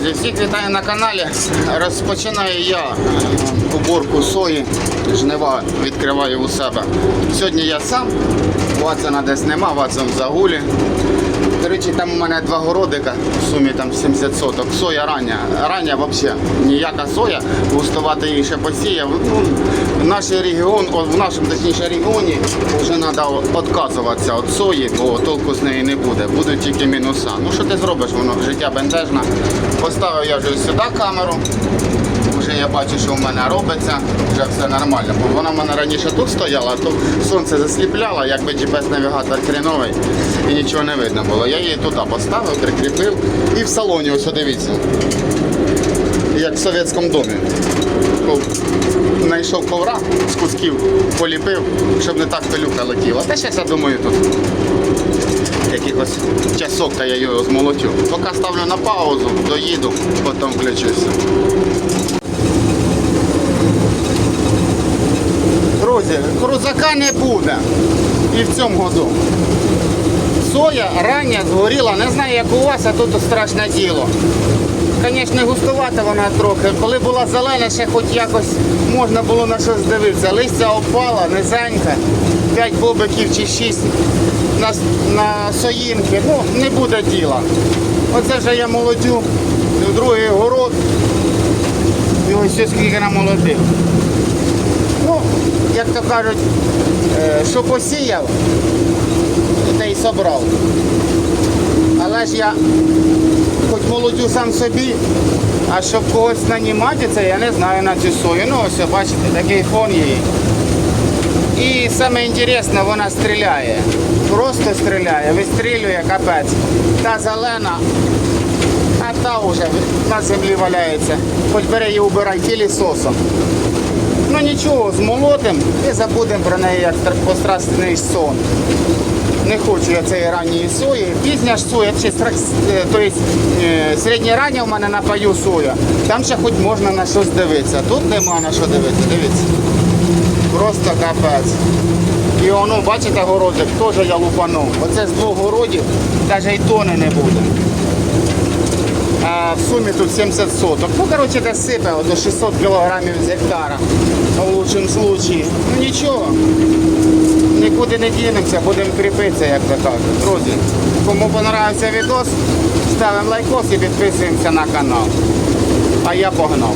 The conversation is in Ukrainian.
Друзі, всіх вітаю на каналі. Розпочинаю я е, уборку сої, жнива відкриваю у себе. Сьогодні я сам, Ватсона десь нема, Ватсон в загулі. До речі, там у мене два городика, в сумі там 70 соток. Соя рання. Рання взагалі ніяка соя, густувати її ще посіяв. Ну, в наш регіон, в нашому точніше регіоні вже треба відказуватися від сої, бо толку з неї не буде. Будуть тільки мінуса. Ну що ти зробиш, воно життя бентежне. Поставив я вже сюди камеру. Вже я бачу, що в мене робиться, вже все нормально. Бо вона в мене раніше тут стояла, а то сонце засліпляло, якби GPS-навігатор хріновий і нічого не видно було. Я її туди поставив, прикріпив і в салоні, ось дивіться. Як в совєтському домі. Знайшов ковра з кусків, поліпив, щоб не так пилюка летіла. Та зараз я думаю тут якихось часок, та я його змолотю. Поки ставлю на паузу, доїду, потім включуся. Крузака не буде. І в цьому году. Соя рання згоріла, не знаю як у вас, а тут страшне діло. Звісно, густувата вона трохи. Коли була зелена, ще хоч якось можна було на щось дивитися. Листя опала, низеньке, 5 бобиків чи 6 на, на соїнки. Ну, не буде діла. Оце вже я молодю, другий город. І ось скільки намолодив. Ну, як то кажуть, е, що посіяв, те й собрав. Але ж я хоч молодю сам собі, а щоб когось нанімати, це я не знаю на цю сою. Ну ось бачите, такий фон її. І саме інтересне, вона стріляє. Просто стріляє, вистрілює капець. Та зелена, а та вже на землі валяється. Хоч бери її убирай тілісосом. Ну нічого, змолотим і забудемо про неї як стр- пострасний сон. Не хочу я цієї ранньої сої. Пізня ж соя, е, то есть, е, середнє рання в мене на паю соя. Там ще хоч можна на щось дивитися. Тут нема на що дивитися. Дивіться. Просто капець. І воно, бачите, городик, теж я лупанув. Оце з двох городів навіть і тони не буде. А в сумі тут 70 соток. Ну, коротше, сипе до 600 кг з гектара. В лучшому случаї. Ну нічого. Нікуди не дінемося, будемо кріпитися, як то кажуть. Друзі, кому понравився відос, ставимо лайкос і підписуємося на канал. А я погнав.